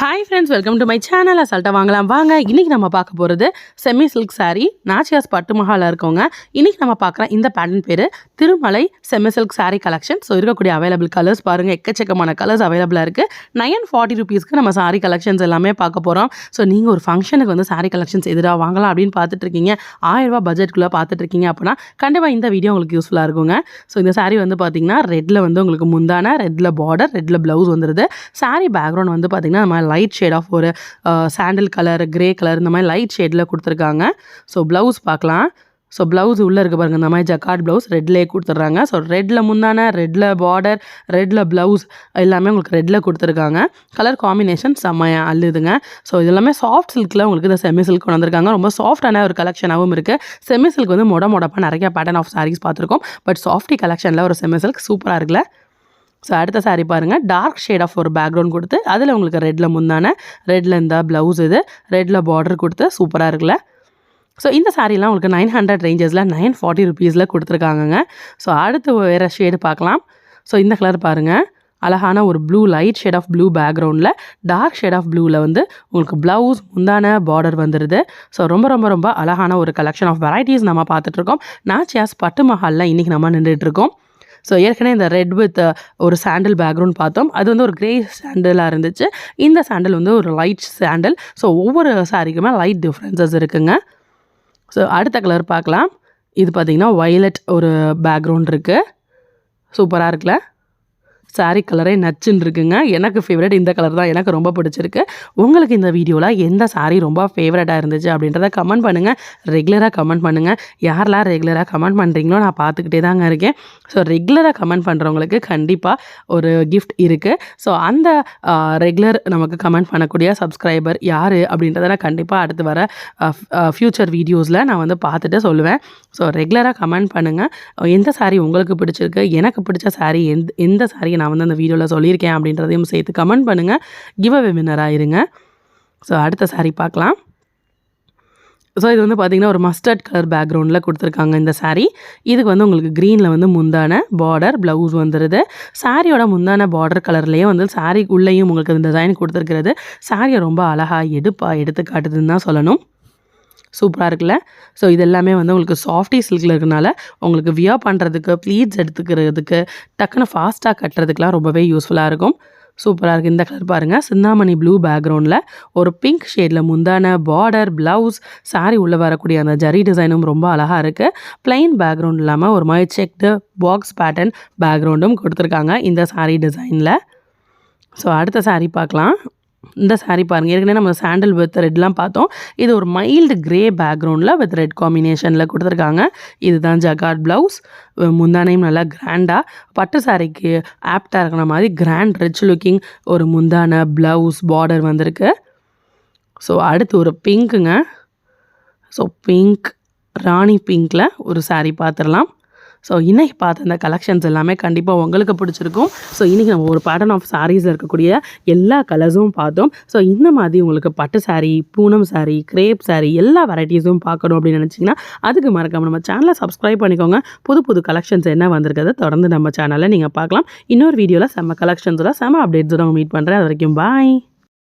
Hi friends welcome to my channel அசால்ட்டாக வாங்கலாம். வாங்க இன்றைக்கி நம்ம பார்க்க போகிறது செமி சில்க் சாரீ நாச்சியாஸ் பட்டு மஹாலில் இருக்கவங்க. இன்றைக்கி நம்ம பார்க்குற இந்த பேட்டர்ன் பேர் Thirumalai semi silk saree collection so இருக்கக்கூடிய அவைலபிள் கலர்ஸ் பாருங்கள் எக்கச்சக்கமான கலர்ஸ் அவைலபிளாக இருக்குது நைன் ஃபார்ட்டி ருபீஸ்க்கு நம்ம சாரீ கலெக்ஷன்ஸ் எல்லாமே பார்க்க போகிறோம் ஸோ நீங்கள் ஒரு ஃபங்க்ஷனுக்கு வந்து saree கலெக்ஷன்ஸ் எதிராக வாங்கலாம் அப்படின்னு பார்த்துட்டு இருக்கீங்க. ஆயிரம் ரூபாய் பட்ஜெட்குள்ளே அப்படின்னா கண்டிப்பாக இந்த வீடியோ உங்களுக்கு யூஸ்ஃபுல்லாக இருக்குங்க. ஸோ இந்த saree வந்து பார்த்தீங்கன்னா ரெட்டில் வந்து உங்களுக்கு முந்தான ரெட்டில் பார்டர் ரெட்டில் ப்ளவுஸ் வந்துடுது saree பேக்ரவுண்ட் வந்து பார்த்திங்கன்னா நம்ம லைட் ஷேட் ஆஃப் ஒரு சாண்டில் கலர் கிரே கலர் இந்த மாதிரி லைட் ஷேடில் கொடுத்துருக்காங்க. ஸோ ப்ளவுஸ் பார்க்கலாம். ஸோ ப்ளவுஸ் உள்ளே இருக்க பாருங்க இந்த மாதிரி ஜக்கார்ட் ப்ளவுஸ் ரெட்லேயே கொடுத்துட்றாங்க. ஸோ ரெட்டில் முந்தான ரெட்டில் பார்டர் ரெட்டில் ப்ளவுஸ் எல்லாமே உங்களுக்கு ரெட்டில் கொடுத்துருக்காங்க. கலர் காம்பினேஷன் செம்மையாக அல்லுதுங்க ஸோ இது எல்லாமே சாஃப்ட் சில்கில் உங்களுக்கு இந்த செமி சில்க் கொண்டு வந்திருக்காங்க. ரொம்ப சாஃப்டான ஒரு கலெக்ஷனாகவும் இருக்குது செமி சில்க் வந்து மொட மொடப்பாக நிறைய பேட்டர்ன் ஆஃப் சாரீஸ் பார்த்துருக்கோம். பட் சாஃப்டி கலெக்ஷனில் ஒரு செமி சில்க் சூப்பராக இருக்குல்ல? ஸோ அடுத்த சாரீ பாருங்கள் டார்க் ஷேட் ஆஃப் ஒரு பேக்ரவுண்ட் கொடுத்து அதில் உங்களுக்கு ரெட்டில் முந்தான ரெட்டில் இந்த ப்ளவுஸ் இது ரெட்டில் பார்டர் கொடுத்து சூப்பராக இருக்குல்ல. ஸோ இந்த சாரீலாம் உங்களுக்கு நைன் ஹண்ட்ரட் ரேஞ்சஸில் நைன் ஃபார்ட்டி ருபீஸில் கொடுத்துருக்காங்கங்க. ஸோ அடுத்து வேறு ஷேடு பார்க்கலாம். ஸோ இந்த கலர் பாருங்கள் அழகான ஒரு blue light shade of blue பேக்ரவுண்டில் டார்க் ஷேட் ஆஃப் ப்ளூவில் வந்து உங்களுக்கு ப்ளவுஸ் முந்தான பார்டர் வந்துடுது ஸோ ரொம்ப ரொம்ப ரொம்ப அழகான ஒரு கலெக்ஷன் ஆஃப் வெரைட்டிஸ் நம்ம பார்த்துட்ருக்கோம் நாச்சியாஸ் பட்டு மஹாலில் இன்றைக்கி நம்ம நின்றுட்டுருக்கோம் ஸோ ஏற்கனவே இந்த ரெட் வித் uh, ஒரு சாண்டில் பேக்ரவுண்ட் பார்த்தோம். அது வந்து ஒரு கிரே சாண்டலாக இருந்துச்சு. இந்த சாண்டல் வந்து ஒரு லைட் சாண்டல் ஸோ ஒவ்வொரு சாரிக்குமே லைட் டிஃப்ரென்சஸ் இருக்குங்க. ஸோ அடுத்த கலர் பார்க்கலாம். இது பார்த்திங்கன்னா வயலட் ஒரு பேக்ரவுண்ட் இருக்குது சூப்பராக இருக்குல்ல? சாரீ கலரே நச்சுன்னு இருக்குங்க. எனக்கு ஃபேவரட் இந்த கலர் தான். எனக்கு ரொம்ப பிடிச்சிருக்கு. உங்களுக்கு இந்த வீடியோவில் எந்த சாரீ ரொம்ப ஃபேவரட்டாக இருந்துச்சு அப்படின்றத கமெண்ட் பண்ணுங்கள் ரெகுலராக கமெண்ட் பண்ணுங்கள் யாரெல்லாம் ரெகுலராக கமெண்ட் பண்ணுறீங்களோ நான் பார்த்துக்கிட்டே தாங்க இருக்கேன். ஸோ ரெகுலராக கமெண்ட் பண்ணுறவங்களுக்கு கண்டிப்பாக ஒரு கிஃப்ட் இருக்குது ஸோ அந்த ரெகுலர் நமக்கு கமெண்ட் பண்ணக்கூடிய சப்ஸ்கிரைபர் யார் அப்படின்றத நான் கண்டிப்பாக அடுத்து வர ஃப்யூச்சர் வீடியோஸில் நான் வந்து பார்த்துட்டு சொல்லுவேன். ஸோ ரெகுலராக கமெண்ட் பண்ணுங்கள் எந்த சாரீ உங்களுக்கு பிடிச்சிருக்கு? எனக்கு பிடிச்ச சாரீ எந்த எந்த சாரியை நான் வந்து அந்த வீடியோவில் சொல்லியிருக்கேன் அப்படின்றதையும் சேர்த்து கமெண்ட் பண்ணுங்கள் கிவ் அவே வின்னராக இருங்க. ஸோ அடுத்த சாரீ பார்க்கலாம். ஸோ இது வந்து பார்த்திங்கன்னா ஒரு மஸ்டர்ட் கலர் பேக்ரவுண்டில் கொடுத்துருக்காங்க இந்த சாரீ இதுக்கு வந்து உங்களுக்கு க்ரீனில் வந்து முந்தான பார்டர் ப்ளவுஸ் வந்துடுது சாரியோட முந்தான பார்டர் கலர்லேயே வந்து saree உள்ளேயும் உங்களுக்கு அந்த டிசைன் கொடுத்துருக்கிறது. சாரியை ரொம்ப அழகாக எடுப்பாக எடுத்து காட்டுதுன்னு தான் சொல்லணும். சூப்பராக இருக்குல்ல? ஸோ இதெல்லாமே வந்து உங்களுக்கு சாஃப்டி சில்கில் இருக்கனால உங்களுக்கு வியர் பண்ணுறதுக்கு ப்ளீட்ஸ் எடுத்துக்கிறதுக்கு டக்குன்னு ஃபாஸ்ட்டாக கட்டுறதுக்குலாம் ரொம்பவே யூஸ்ஃபுல்லாக இருக்கும். சூப்பராக இருக்குது இந்த கலர் பாருங்கள் சிந்தாமணி ப்ளூ பேக்ரவுண்டில் ஒரு பிங்க் ஷேடில் முந்தான பார்டர் ப்ளவுஸ் சாரி உள்ளே வரக்கூடிய அந்த ஜரி டிசைனும் ரொம்ப அழகாக இருக்குது ப்ளைன் பேக்ரவுண்ட் இல்லாமல் ஒரு மாதிரி செக்டு பாக்ஸ் பேட்டர்ன் பேக்ரவுண்டும் கொடுத்துருக்காங்க இந்த சாரீ டிசைனில் ஸோ அடுத்த சாரீ பார்க்கலாம். இந்த சாரீ பாருங்கள் ஏற்கனவே நம்ம சாண்டில் வித் ரெட்லாம் பார்த்தோம். இது ஒரு மைல்டு கிரே பேக்ரவுண்டில் வித் ரெட் காம்பினேஷனில் கொடுத்துருக்காங்க. இதுதான் ஜகாட் ப்ளவுஸ் முந்தானையும் நல்லா கிராண்டாக பட்டு சாரிக்கு ஆப்டாக இருக்கிற மாதிரி கிராண்ட் ரிச் லுக்கிங் ஒரு முந்தான ப்ளவுஸ் பார்டர் வந்திருக்கு. ஸோ அடுத்து ஒரு பிங்க்குங்க ஸோ பிங்க் ராணி பிங்க்கில் ஒரு saree பார்த்துடலாம். ஸோ இன்றைக்கி பார்த்த இந்த கலெக்ஷன்ஸ் எல்லாமே கண்டிப்பாக உங்களுக்கு பிடிச்சிருக்கும். ஸோ இன்றைக்கி நம்ம ஒரு பேட்டர்ன் ஆஃப் சாரீஸில் இருக்கக்கூடிய எல்லா கலர்ஸும் பார்த்தோம். ஸோ இந்த மாதிரி உங்களுக்கு பட்டு சாரீ பூனம் சாரீ கிரேப் சாரீ எல்லா வெரைட்டிஸும் பார்க்கணும் அப்படின்னு நினச்சிங்கன்னா அதுக்கு மறக்காமல் நம்ம சேனலை சப்ஸ்கிரைப் பண்ணிக்கோங்க. புது புது கலெக்ஷன்ஸ் என்ன வந்திருக்கிறத தொடர்ந்து நம்ம சேனலில் நீங்கள் பார்க்கலாம். இன்னொரு வீடியோவில் செம்ம கலெக்ஷன்ஸில் செம்ம அப்டேட்ஸோட மீட் பண்ணுறேன் அது வரைக்கும் பாய்